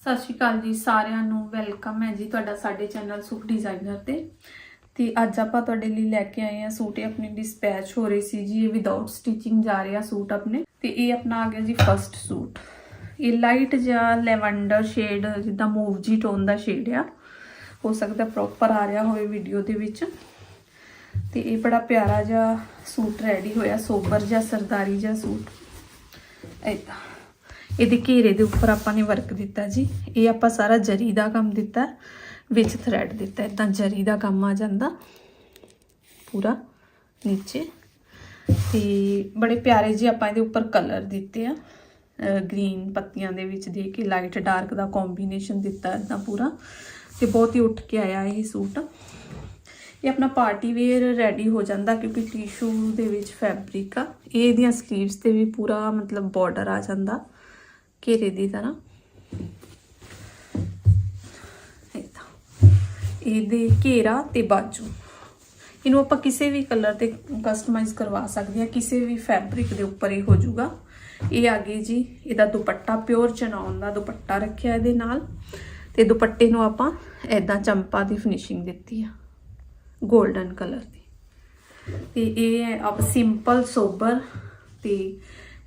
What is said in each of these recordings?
ਸਤਿ ਸ਼੍ਰੀ ਅਕਾਲ ਜੀ, ਸਾਰਿਆਂ ਨੂੰ ਵੈਲਕਮ ਹੈ ਜੀ ਤੁਹਾਡਾ ਸਾਡੇ ਚੈਨਲ ਸੁਖ ਡਿਜ਼ਾਈਨਰ ਤੇ। ਤੇ ਅੱਜ ਆਪਾਂ ਤੁਹਾਡੇ ਲਈ ਲੈ ਕੇ ਆਏ ਆ ਸੂਟ, ਇਹ ਆਪਣੇ ਡਿਸਪੈਚ ਹੋ ਰਹੀ ਸੀ ਜੀ, ਇਹ ਵਿਦਆਊਟ ਸਟਿਚਿੰਗ ਜਾ ਰਿਹਾ ਸੂਟ ਆਪਣੇ। ਤੇ ਇਹ ਆਪਣਾ ਆ ਗਿਆ ਜੀ ਫਰਸਟ ਸੂਟ। ਇਹ ਲਾਈਟ ਜਿਹਾ ਲੈਵੈਂਡਰ ਸ਼ੇਡ ਜਿੱਦਾਂ ਮੂਵਜੀ ਟੋਨ ਦਾ ਸ਼ੇਡ ਆ। ਹੋ ਸਕਦਾ ਪ੍ਰੋਪਰ ਆ ਰਿਹਾ ਹੋਵੇ ਵੀਡੀਓ ਦੇ ਵਿੱਚ। ਤੇ ਇਹ ਬੜਾ ਪਿਆਰਾ ਜਿਹਾ ਸੂਟ ਰੈਡੀ ਹੋਇਆ, ਸੋਬਰ ਜਿਹਾ, ਸਰਦਾਰੀ ਜਿਹਾ ਸੂਟ। ਏਦਾਂ ਇਹਦੇ ਘੇਰੇ ਦੇ ਉੱਪਰ ਆਪਾਂ ਨੇ ਵਰਕ ਦਿੱਤਾ ਜੀ। ਇਹ ਆਪਾਂ ਸਾਰਾ ਜਰੀ ਦਾ ਕੰਮ ਦਿੱਤਾ, ਵਿੱਚ ਥਰੈਡ ਦਿੱਤਾ। ਇਦਾਂ ਜਰੀ ਦਾ ਕੰਮ ਆ ਜਾਂਦਾ। ਪੂਰਾ ਨੀਚੇ। ਤੇ ਬੜੇ ਪਿਆਰੇ ਜੀ ਆਪਾਂ ਇਹਦੇ ਉੱਪਰ ਕਲਰ ਦਿੱਤੇ ਆ। ਗ੍ਰੀਨ ਪੱਤੀਆਂ ਦੇ ਵਿੱਚ ਦੇ ਕੇ ਲਾਈਟ ਡਾਰਕ ਦਾ ਕੰਬੀਨੇਸ਼ਨ ਦਿੱਤਾ ਇਦਾਂ ਪੂਰਾ। ਤੇ ਬਹੁਤ ਹੀ ਉੱਠ ਕੇ ਆਇਆ ਇਹ ਸੂਟ। ਇਹ ਆਪਣਾ ਪਾਰਟੀ ਵੇਅਰ ਰੈਡੀ ਹੋ ਜਾਂਦਾ ਕਿਉਂਕਿ ਟਿਸ਼ੂ ਦੇ ਵਿੱਚ ਫੈਬਰਿਕ ਆ। ਇਹ ਇਹਦੀਆਂ ਸਲੀਵਸ ਤੇ ਵੀ ਪੂਰਾ ਮਤਲਬ ਬਾਰਡਰ ਆ ਜਾਂਦਾ। ਘੇਰੇ ਦੀ ਤਰ੍ਹਾਂ। ਇਹਦੇ ਘੇਰਾ ਤੇ ਬਾਜੂ। ਇਹਨੂੰ ਆਪਾਂ ਕਿਸੇ ਵੀ ਕਲਰ ਤੇ ਕਸਟਮਾਈਜ਼ ਕਰਵਾ ਸਕਦੇ ਹਾਂ। ਕਿਸੇ ਵੀ ਫੈਬਰਿਕ ਦੇ ਉੱਪਰ ਇਹ ਹੋ ਜਾਊਗਾ ਇਹ ਆ ਗਈ ਜੀ, ਇਹਦਾ ਦੁਪੱਟਾ ਪਿਓਰ ਚਨਾਉਣ ਦਾ ਦੁਪੱਟਾ ਰੱਖਿਆ ਇਹਦੇ ਨਾਲ। ਤੇ ਦੁਪੱਟੇ ਨੂੰ ਆਪਾਂ ਐਦਾਂ ਚੰਪਾ ਦੀ ਫਿਨਿਸ਼ਿੰਗ ਦਿੱਤੀ ਆ 골ਡਨ ਕਲਰ ਦੀ। ਤੇ ਇਹ ਹੈ ਆਪ ਸਿੰਪਲ ਸੋਬਰ ਤੇ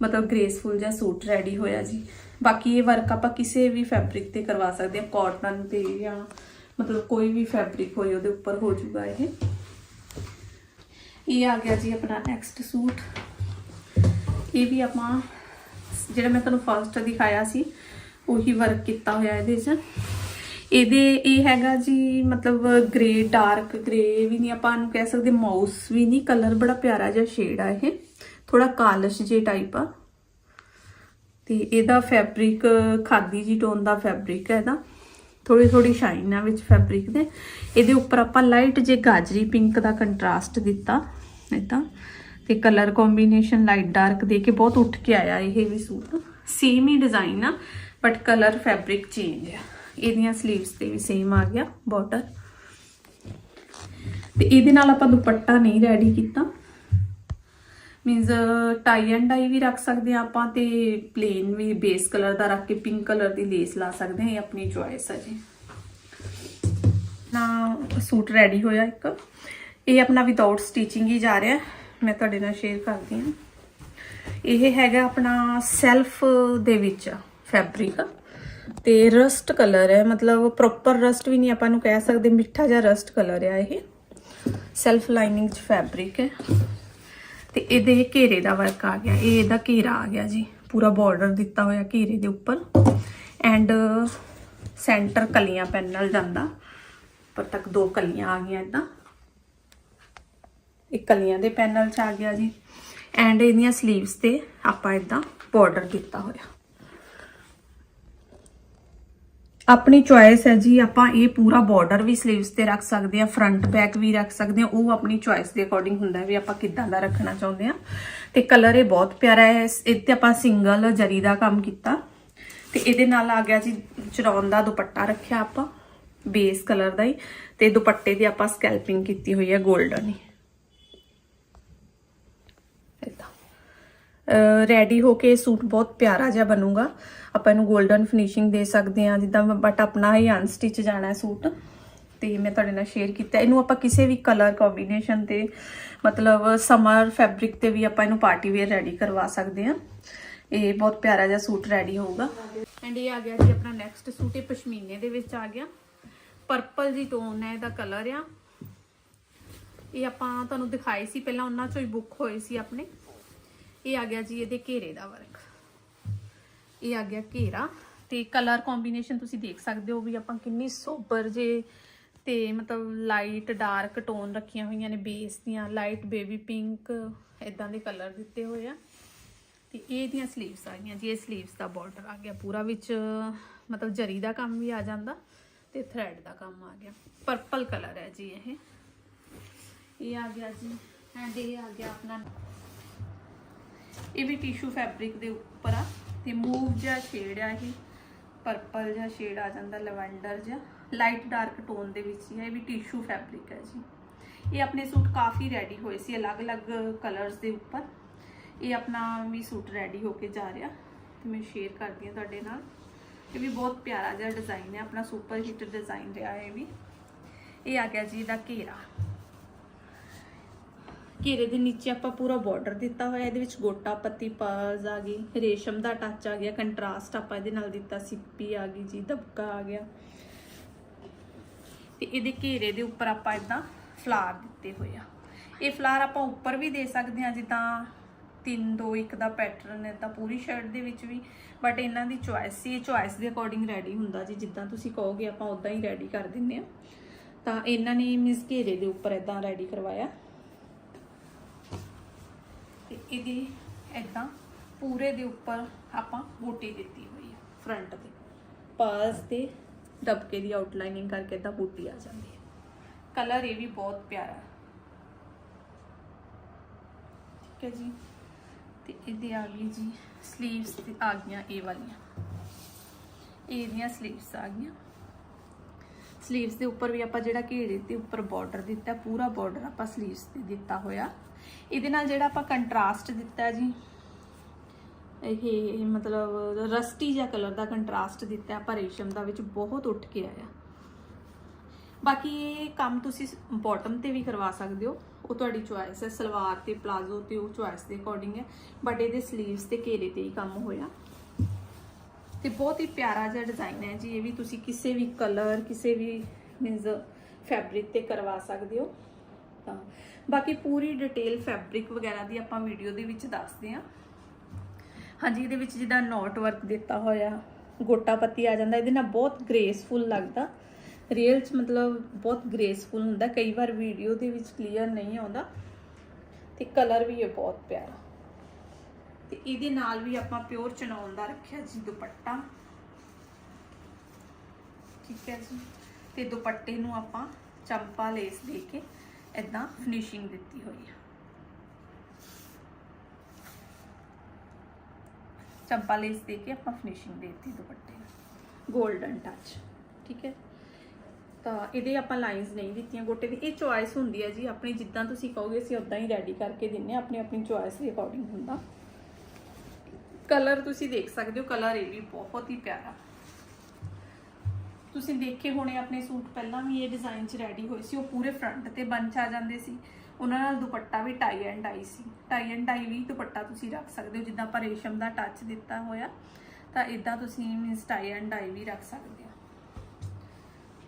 ਮਤਲਬ ਗ੍ਰੇਸਫੁਲ ਜਿਹਾ ਸੂਟ ਰੈਡੀ ਹੋਇਆ ਜੀ। ਬਾਕੀ ਇਹ ਵਰਕ ਆਪਾਂ ਕਿਸੇ ਵੀ ਫੈਬਰਿਕ ਤੇ ਕਰਵਾ ਸਕਦੇ ਹਾਂ ਕਾਟਨ ਤੇ ਜਾਂ ਮਤਲਬ ਕੋਈ ਵੀ ਫੈਬਰਿਕ ਹੋਏ ਉਹਦੇ ਉੱਪਰ ਹੋ ਜਾਊਗਾ ਇਹ। ਇਹ ਆ ਗਿਆ ਜੀ ਆਪਣਾ ਨੈਕਸਟ ਸੂਟ। ਇਹ ਵੀ ਆਪਾਂ, ਜਿਹੜਾ ਮੈਂ ਤੁਹਾਨੂੰ ਫਸਟ ਦਿਖਾਇਆ ਸੀ, ਉਹੀ ਵਰਕ ਕੀਤਾ ਹੋਇਆ ਇਹਦੇ 'ਚ। ਇਹਦੇ, ਇਹ ਹੈਗਾ ਜੀ ਮਤਲਬ ਗ੍ਰੇ ਡਾਰਕ ਗ੍ਰੇ ਵੀ ਨਹੀਂ ਆਪਾਂ ਨੂੰ ਕਹਿ ਸਕਦੇ ਮਾਊਸ ਵੀ ਨਹੀਂ ਕਲਰ ਬੜਾ ਪਿਆਰਾ ਜਿਹਾ ਸ਼ੇਡ ਆ ਇਹ। ਥੋੜਾ ਕਾਲਸ਼ ਜੇ ਟਾਈਪ ਆ। ਤੇ ਇਹਦਾ ਫੈਬਰਿਕ ਖਾਦੀ ਜੀ ਟੋਨ ਦਾ ਫੈਬਰਿਕ ਹੈ ਇਹਦਾ। ਥੋੜੀ ਥੋੜੀ ਸ਼ਾਈਨ ਆ ਵਿੱਚ ਫੈਬਰਿਕ ਦੇ। ਇਹਦੇ ਉੱਪਰ ਆਪਾਂ ਲਾਈਟ ਜੇ ਗਾਜਰੀ ਪਿੰਕ ਦਾ ਕੰਟਰਾਸਟ ਦਿੱਤਾ ਇਦਾਂ। ਤੇ ਕਲਰ ਕੰਬੀਨੇਸ਼ਨ ਲਾਈਟ ਡਾਰਕ ਦੇ ਕੇ ਬਹੁਤ ਉੱਠ ਕੇ ਆਇਆ ਇਹ ਵੀ ਸੂਟ। ਸੇਮ ਹੀ ਡਿਜ਼ਾਈਨ ਆ ਬਟ ਕਲਰ ਫੈਬਰਿਕ ਚੇਂਜ ਆ। ਇਹਦੀਆਂ ਸਲੀਵਸ ਤੇ ਵੀ ਸੇਮ ਆ ਗਿਆ ਬਾਰਡਰ ਤੇ ਇਹਦੇ ਨਾਲ ਆਪਾਂ ਦੁਪੱਟਾ ਨਹੀਂ ਰੈਡੀ ਕੀਤਾ। ਮੀਨਸ ਟਾਈ ਐਂਡ ਡਾਈ ਵੀ ਰੱਖ ਸਕਦੇ ਆ ਆਪਾਂ ਤੇ ਪਲੇਨ ਵੀ ਬੇਸ ਕਲਰ ਦਾ ਰੱਖ ਕੇ ਪਿੰਕ ਕਲਰ ਦੀ ਲੇਸ ਲਾ ਸਕਦੇ ਆ ਇਹ ਆਪਣੀ ਚੁਆਇਸ ਹੈ ਜੀ। ਨਾ, ਸੂਟ ਰੈਡੀ ਹੋਇਆ ਇੱਕ। ਇਹ ਆਪਣਾ ਵਿਦਆਊਟ ਸਟਿਚਿੰਗ ਹੀ ਜਾ ਰਿਹਾ। ਮੈਂ ਤੁਹਾਡੇ ਨਾਲ ਸ਼ੇਅਰ ਕਰਦੀ ਹਾਂ। ਇਹ ਹੈਗਾ ਆਪਣਾ ਸੈਲਫ ਦੇ ਵਿੱਚ ਫੈਬਰਿਕ ਤੇ ਰਸਟ ਕਲਰ ਹੈ, ਮਤਲਬ ਪ੍ਰੋਪਰ ਰਸਟ ਵੀ ਨਹੀਂ ਆਪਾਂ ਨੂੰ ਕਹਿ ਸਕਦੇ, ਮਿੱਠਾ ਜਿਹਾ ਰਸਟ ਕਲਰ ਹੈ ਇਹ। ਸੈਲਫ ਲਾਈਨਿੰਗ ਚ ਫੈਬਰਿਕ ਹੈ। ਤੇ ਇਹਦੇ ਘੇਰੇ ਦਾ ਵਰਕ ਆ ਗਿਆ, ਇਹ ਇਹਦਾ ਘੇਰਾ ਆ ਗਿਆ ਜੀ, ਪੂਰਾ ਬਾਰਡਰ ਦਿੱਤਾ ਹੋਇਆ ਘੇਰੇ ਦੇ ਉੱਪਰ। ਐਂਡ ਸੈਂਟਰ ਕਲੀਆਂ ਪੈਨ ਨਾਲ ਜਾਂਦਾ, ਉੱਪਰ ਤੱਕ ਦੋ ਕਲੀਆਂ ਆ ਗਈਆਂ ਇਦਾਂ ਇੱਕ ਕਲੀਆਂ ਦੇ ਪੈਨਲ ਚ ਆ ਗਿਆ ਜੀ। ਐਂਡ ਇਹਦੀਆਂ ਸਲੀਵਸ ਤੇ ਆਪਾਂ ਇਦਾਂ ਬਾਰਡਰ ਕੀਤਾ ਹੋਇਆ। ਆਪਣੀ ਚੁਆਇਸ ਹੈ ਜੀ, ਆਪਾਂ ਇਹ ਪੂਰਾ ਬਾਰਡਰ ਵੀ ਸਲੀਵਸ ਤੇ ਰੱਖ ਸਕਦੇ ਆ ਫਰੰਟ ਬੈਕ ਵੀ ਰੱਖ ਸਕਦੇ ਆ ਉਹ ਆਪਣੀ ਚੁਆਇਸ ਦੇ ਅਕੋਰਡਿੰਗ ਹੁੰਦਾ ਵੀ ਆਪਾਂ ਕਿੱਦਾਂ ਦਾ ਰੱਖਣਾ ਚਾਹੁੰਦੇ ਆ ਤੇ ਕਲਰ ਇਹ ਬਹੁਤ ਪਿਆਰਾ ਹੈ ਇਹ ਤੇ ਆਪਾਂ ਸਿੰਗਲ ਜਰੀ ਦਾ ਕੰਮ ਕੀਤਾ। ਤੇ ਇਹਦੇ ਨਾਲ ਆ ਗਿਆ ਜੀ ਚਰੌਨ ਦਾ ਦੁਪੱਟਾ ਰੱਖਿਆ ਆਪਾਂ ਬੇਸ ਕਲਰ ਦਾ ਹੀ। ਤੇ ਦੁਪੱਟੇ ਦੀ ਆਪਾਂ ਸਕੈਲਪਿੰਗ ਕੀਤੀ ਹੋਈ ਹੈ 골ਡਨ ਹੀ। ਰੈਡੀ ਹੋ ਕੇ ਸੂਟ ਬਹੁਤ ਪਿਆਰਾ ਜਿਹਾ ਬਣੂਗਾ। ਆਪਾਂ ਇਹਨੂੰ 골ਡਨ ਫਿਨਿਸ਼ਿੰਗ ਦੇ ਸਕਦੇ ਹਾਂ, ਜਿੱਦਾਂ ਬਟ ਆਪਣਾ ਹੀ ਅਨਸਟਿਚ ਜਾਣਾ ਹੈ ਸੂਟ। ਤੇ ਮੈਂ ਤੁਹਾਡੇ ਨਾਲ ਸ਼ੇਅਰ ਕੀਤਾ। ਇਹਨੂੰ ਆਪਾਂ ਕਿਸੇ ਵੀ ਕਲਰ ਕੰਬੀਨੇਸ਼ਨ ਤੇ, ਮਤਲਬ ਸਮਰ ਫੈਬਰਿਕ ਤੇ ਵੀ ਆਪਾਂ ਇਹਨੂੰ ਪਾਰਟੀ ਵੇਅਰ ਰੈਡੀ ਕਰਵਾ ਸਕਦੇ ਹਾਂ। ਇਹ ਬਹੁਤ ਪਿਆਰਾ ਜਿਹਾ ਸੂਟ ਰੈਡੀ ਹੋਊਗਾ। ਐਂਡ ਇਹ ਆ ਗਿਆ ਜੀ ਆਪਣਾ ਨੈਕਸਟ ਸੂਟ, ਇਹ ਪਸ਼ਮੀਨੇ ਦੇ ਵਿੱਚ ਆ ਗਿਆ। ਪਰਪਲ ਜੀ ਟੋਨ ਹੈ ਇਹਦਾ ਕਲਰ ਆ। ਇਹ ਆਪਾਂ ਤੁਹਾਨੂੰ ਦਿਖਾਈ ਸੀ, ਪਹਿਲਾਂ ਉਹਨਾਂ ਚੋਂ ਹੀ ਬੁੱਕ ਹੋਏ ਸੀ ਆਪਣੇ। ਇਹ ਆ ਗਿਆ ਜੀ ਇਹਦੇ ਘੇਰੇ ਦਾ ਵਰਕ। ਇਹ ਆ ਗਿਆ ਘੇਰਾ ਤੇ ਕਲਰ ਕੰਬੀਨੇਸ਼ਨ ਤੁਸੀਂ ਦੇਖ ਸਕਦੇ ਹੋ ਵੀ ਆਪਾਂ ਕਿੰਨੀ ਸੋਬਰ ਜੇ ਤੇ ਮਤਲਬ ਲਾਈਟ ਡਾਰਕ ਟੋਨ ਰੱਖੀਆਂ ਹੋਈਆਂ ਨੇ ਬੇਸ ਦੀਆਂ। ਲਾਈਟ ਬੇਬੀ ਪਿੰਕ ਇਦਾਂ ਦੇ ਕਲਰ ਦਿੱਤੇ ਹੋਏ ਆ। ਤੇ ਇਹਦੀਆਂ ਸਲੀਵਸ ਆ ਗਈਆਂ ਜੀ। ਇਹ ਸਲੀਵਸ ਦਾ ਬਾਰਡਰ ਆ ਗਿਆ ਪੂਰਾ ਵਿੱਚ। ਮਤਲਬ ਜਰੀ ਦਾ ਕੰਮ ਵੀ ਆ ਜਾਂਦਾ ਤੇ ਥ੍ਰੈਡ ਦਾ ਕੰਮ ਆ ਗਿਆ। ਪਰਪਲ ਕਲਰ ਹੈ ਜੀ ਇਹ। ਇਹ ਆ ਗਿਆ ਜੀ। ਐਂਡ ਇਹ ਆ ਗਿਆ ਆਪਣਾ ਇਹ ਵੀ ਟਿਸ਼ੂ ਫੈਬਰਿਕ ਦੇ ਉੱਪਰ ਆ, ਤੇ ਮੂਵ ਜਿਹਾ ਸ਼ੇਡ ਆ ਇਹ ਪਰਪਲ ਜਿਹਾ ਸ਼ੇਡ ਆ ਜਾਂਦਾ ਲਵੈਂਡਰ ਜਿਹਾ ਲਾਈਟ ਡਾਰਕ ਟੋਨ ਦੇ ਵਿੱਚ ਹੀ ਹੈ ਇਹ ਵੀ ਟਿਸ਼ੂ ਫੈਬਰਿਕ ਹੈ ਜੀ। ਇਹ ਆਪਣੇ ਸੂਟ ਕਾਫੀ ਰੈਡੀ ਹੋਏ ਸੀ, ਅਲੱਗ-ਅਲੱਗ ਕਲਰਸ ਦੇ ਉੱਪਰ। ਇਹ ਆਪਣਾ ਵੀ ਸੂਟ ਰੈਡੀ ਹੋ ਕੇ ਜਾ ਰਿਹਾ, ਤੇ ਮੈਂ ਸ਼ੇਅਰ ਕਰਦੀ ਹਾਂ ਤੁਹਾਡੇ ਨਾਲ। ਇਹ ਵੀ ਬਹੁਤ ਪਿਆਰਾ ਜਿਹਾ ਡਿਜ਼ਾਈਨ ਹੈ ਆਪਣਾ ਸੁਪਰ ਹਿੱਟ ਡਿਜ਼ਾਈਨ ਰਿਹਾ ਇਹ ਵੀ। ਇਹ ਆ ਗਿਆ ਜੀ ਇਹਦਾ ਘੇਰਾ। ਘੇਰੇ ਦੇ ਨੀਚੇ ਆਪਾਂ ਪੂਰਾ ਬਾਰਡਰ ਦਿੱਤਾ ਹੋਇਆ, ਇਹਦੇ ਵਿੱਚ ਗੋਟਾ, ਪੱਤੀ ਪਰਜ਼ ਆ ਗਈ, ਰੇਸ਼ਮ ਦਾ ਟੱਚ ਆ ਗਿਆ ਕੰਟਰਾਸਟ ਆਪਾਂ ਇਹਦੇ ਨਾਲ ਦਿੱਤਾ, ਸਿੱਪੀ ਆ ਗਈ ਜੀ, ਦਬਕਾ ਆ ਗਿਆ। ਤੇ ਇਹਦੇ ਘੇਰੇ ਦੇ ਉੱਪਰ ਆਪਾਂ ਇਦਾਂ ਫਲਾਰ ਦਿੱਤੇ ਹੋਏ ਆ। ਇਹ ਫਲਾਰ ਆਪਾਂ ਉੱਪਰ ਵੀ ਦੇ ਸਕਦੇ ਹਾਂ, ਜਿੱਦਾਂ 3 2 1 ਦਾ ਪੈਟਰਨ ਹੈ ਤਾਂ ਪੂਰੀ ਸ਼ਰਟ ਦੇ ਵਿੱਚ ਵੀ ਬਟ ਇਹਨਾਂ ਦੀ ਚੁਆਇਸ ਸੀ, ਇਹ ਚੁਆਇਸ ਦੇ ਅਕੋਰਡਿੰਗ ਰੈਡੀ ਹੁੰਦਾ ਜੀ, ਜਿੱਦਾਂ ਤੁਸੀਂ ਕਹੋਗੇ ਆਪਾਂ ਉਦਾਂ ਹੀ ਰੈਡੀ ਕਰ ਦਿੰਨੇ ਆ ਤਾਂ ਇਹਨਾਂ ਨੇ ਮਿਸ ਘੇਰੇ ਦੇ ਉੱਪਰ ਇਦਾਂ ਰੈਡੀ ਕਰਵਾਇਆ। ਤੇ ਇਹਦੀ ਇਦਾਂ ਪੂਰੇ ਦੇ ਉੱਪਰ ਆਪਾਂ ਬੂਟੀ ਦਿੱਤੀ ਹੋਈ ਹੈ ਫਰੰਟ ਤੇ। ਪਾਸ ਤੇ ਦਬਕੇ ਦੀ ਆਊਟਲਾਈਨਿੰਗ ਕਰਕੇ ਇਦਾਂ ਬੂਟੀ ਆ ਜਾਂਦੀ ਹੈ ਕਲਰ ਇਹ ਵੀ ਬਹੁਤ ਪਿਆਰਾ। ਠੀਕ ਹੈ ਜੀ? ਤੇ ਇਹਦੇ ਆ ਗਈ ਜੀ ਸਲੀਵਸ ਤੇ ਆ ਗਈਆਂ ਇਹ ਵਾਲੀਆਂ। ਇਹਦੀਆਂ ਸਲੀਵਸ ਆ ਗਈਆਂ। ਸਲੀਵਸ ਦੇ ਉੱਪਰ ਵੀ ਆਪਾਂ ਜਿਹੜਾ ਘੇਰੇ ਤੇ ਉੱਪਰ ਬਾਰਡਰ ਦਿੱਤਾ, ਪੂਰਾ ਬਾਰਡਰ ਆਪਾਂ ਸਲੀਵਸ ਤੇ ਦਿੱਤਾ ਹੋਇਆ। ਇਹਦੇ ਨਾਲ ਜਿਹੜਾ ਆਪਾਂ ਕੰਟਰਾਸਟ ਦਿੱਤਾ ਜੀ, ਇਹ ਮਤਲਬ ਰਸਟੀ ਜਿਹਾ ਕਲਰ ਦਾ ਕੰਟਰਾਸਟ ਦਿੱਤਾ, ਆਪਾਂ ਰੇਸ਼ਮ ਦਾ ਵਿੱਚ ਬਹੁਤ ਉੱਠ ਕੇ ਆਇਆ। ਬਾਕੀ ਇਹ ਕੰਮ ਤੁਸੀਂ ਬਾਟਮ ਤੇ ਵੀ ਕਰਵਾ ਸਕਦੇ ਹੋ। ਉਹ ਤੁਹਾਡੀ ਚੁਆਇਸ ਹੈ, ਸਲਵਾਰ ਤੇ, ਪਲਾਜ਼ੋ ਤੇ ਉਹ ਚੁਆਇਸ ਦੇ ਅਕੋਰਡਿੰਗ ਹੈ। ਬਟ ਇਹਦੇ ਸਲੀਵਸ ਤੇ ਘੇਰੇ ਤੇ ਹੀ ਕੰਮ ਹੋਇਆ। ਤੇ ਬਹੁਤ ਹੀ ਪਿਆਰਾ ਜਿਹਾ ਡਿਜ਼ਾਈਨ ਹੈ ਜੀ। ਇਹ ਵੀ ਤੁਸੀਂ ਕਿਸੇ ਵੀ ਕਲਰ ਕਿਸੇ ਵੀ ਮੀਨਸ ਫੈਬਰਿਕ ਤੇ ਕਰਵਾ ਸਕਦੇ ਹੋ। ਤਾਂ ਬਾਕੀ ਪੂਰੀ ਡਿਟੇਲ ਫੈਬਰਿਕ ਵਗੈਰਾ ਦੀ ਆਪਾਂ ਵੀਡੀਓ ਦੇ ਵਿੱਚ ਦੱਸਦੇ ਹਾਂ। ਹਾਂਜੀ, ਇਹਦੇ ਵਿੱਚ ਜਿੱਦਾਂ ਨੋਟ ਵਰਕ ਦਿੱਤਾ ਹੋਇਆ, ਗੋਟਾ ਪੱਤੀ ਆ ਜਾਂਦਾ, ਇਹਦੇ ਨਾਲ ਬਹੁਤ ਗ੍ਰੇਸਫੁਲ ਲੱਗਦਾ। ਰੀਅਲ ਚ ਮਤਲਬ ਬਹੁਤ ਗ੍ਰੇਸਫੁਲ ਹੁੰਦਾ, ਕਈ ਵਾਰ ਵੀਡੀਓ ਦੇ ਵਿੱਚ ਕਲੀਅਰ ਨਹੀਂ ਆਉਂਦਾ। ਤੇ ਕਲਰ ਵੀ ਹੈ ਬਹੁਤ ਪਿਆਰਾ। ਤੇ ਇਹਦੇ ਨਾਲ ਵੀ ਆਪਾਂ ਪਿਓਰ ਚਨੌਨ ਦਾ ਰੱਖਿਆ ਜੀ, ਦੁਪੱਟਾ। ਠੀਕ ਹੈ ਜੀ। ਤੇ ਦੁਪੱਟੇ ਨੂੰ ਆਪਾਂ ਚੰਪਾ ਲੇਸ ਦੇ ਕੇ ਇਦਾਂ ਫਿਨਿਸ਼ਿੰਗ ਦਿੱਤੀ ਹੋਈ ਹੈ ਚੰਪਾ ਲੇਸ ਦੇ ਕੇ ਆਪਾਂ ਫਿਨਿਸ਼ਿੰਗ ਦੇਤੀ ਦੁਪੱਟੇ ਨੂੰ। 골ਡਨ ਟੱਚ ਠੀਕ ਹੈ। ਤਾਂ ਇਹਦੇ ਆਪਾਂ ਲਾਈਨਸ ਨਹੀਂ ਦਿੱਤੀਆਂ, ਗੋਟੇ ਦੀ। ਇਹ ਚੁਆਇਸ ਹੁੰਦੀ ਹੈ ਜੀ, ਆਪਣੀ ਜਿੱਦਾਂ ਤੁਸੀਂ ਕਹੋਗੇ, ਅਸੀਂ ਉਦਾਂ ਹੀ ਰੈਡੀ ਕਰਕੇ ਦਿੰਨੇ ਆ ਆਪਣੀ ਆਪਣੀ ਚੁਆਇਸ ਦੇ ਅਕੋਰਡਿੰਗ ਹੁੰਦਾ। ਕਲਰ ਤੁਸੀਂ ਦੇਖ ਸਕਦੇ ਹੋ, ਕਲਰ ਇਹ ਵੀ ਬਹੁਤ ਹੀ ਪਿਆਰਾ। ਤੁਸੀਂ ਦੇਖੇ ਹੋਣੇ ਆਪਣੇ ਸੂਟ, ਪਹਿਲਾਂ ਵੀ ਇਹ ਡਿਜ਼ਾਈਨ 'ਚ ਰੈਡੀ ਹੋਏ ਸੀ, ਉਹ ਪੂਰੇ ਫਰੰਟ ਤੇ ਬੰਚ ਆ ਜਾਂਦੇ ਸੀ। ਉਹਨਾਂ ਨਾਲ ਦੁਪੱਟਾ ਵੀ ਟਾਈ ਐਂਡ ਡਾਈ ਸੀ। ਟਾਈ ਐਂਡ ਡਾਈ ਵੀ ਦੁਪੱਟਾ ਤੁਸੀਂ ਰੱਖ ਸਕਦੇ ਹੋ, ਜਿੱਦਾਂ ਆਪਾਂ ਰੇਸ਼ਮ ਦਾ ਟੱਚ ਦਿੱਤਾ ਹੋਇਆ, ਤਾਂ ਇਦਾਂ ਤੁਸੀਂ ਮੀਨਸ ਟਾਈ ਐਂਡ ਡਾਈ ਵੀ ਰੱਖ ਸਕਦੇ ਹੋ।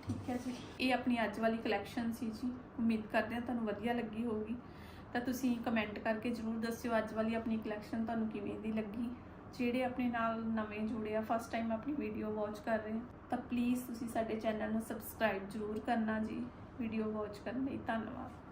ਠੀਕ ਹੈ ਜੀ। ਇਹ ਆਪਣੀ ਅੱਜ ਵਾਲੀ ਕਲੈਕਸ਼ਨ ਸੀ ਜੀ। ਉਮੀਦ ਕਰਦੇ ਹਾਂ ਤੁਹਾਨੂੰ ਵਧੀਆ ਲੱਗੀ ਹੋਊਗੀ। ਤਾਂ ਤੁਸੀਂ ਕਮੈਂਟ ਕਰਕੇ ਜਰੂਰ ਦੱਸਿਓ ਅੱਜ ਵਾਲੀ ਆਪਣੀ ਕਲੈਕਸ਼ਨ ਤੁਹਾਨੂੰ ਕਿਵੇਂ ਦੀ ਲੱਗੀ। ਜਿਹੜੇ ਆਪਣੇ ਨਾਲ ਨਵੇਂ ਜੁੜੇ ਆ ਫਸਟ ਟਾਈਮ ਆਪਣੀ ਵੀਡੀਓ ਵਾਚ ਕਰ ਰਹੇ ਤਾਂ ਪਲੀਜ਼ ਤੁਸੀਂ ਸਾਡੇ ਚੈਨਲ ਨੂੰ ਸਬਸਕ੍ਰਾਈਬ ਜਰੂਰ ਕਰਨਾ ਜੀ ਵੀਡੀਓ ਵਾਚ ਕਰਨ ਲਈ ਧੰਨਵਾਦ।